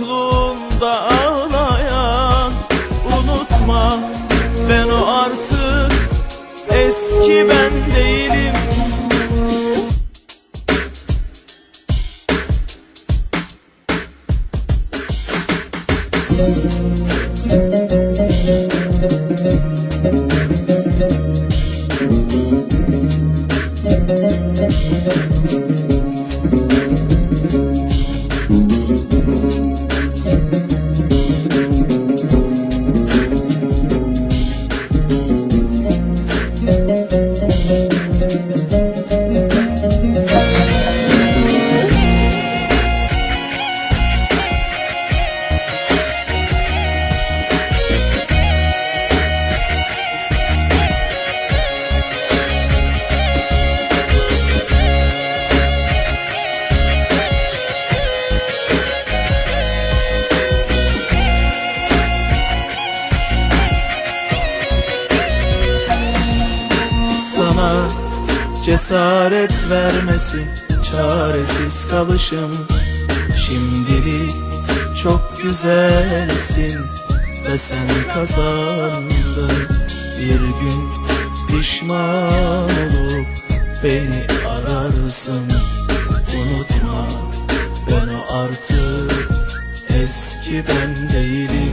yokluğunda ağlayan Unutma ben o artık eski ben değilim. sana cesaret vermesi çaresiz kalışım. Şimdilik çok güzelsin ve sen kazandın. Bir gün pişman olup beni ararsın. Unutma ben o artık eski ben değilim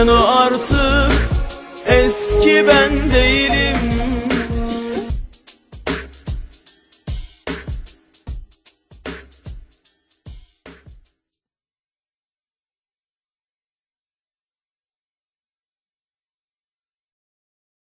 ben artık. Eski ben değilim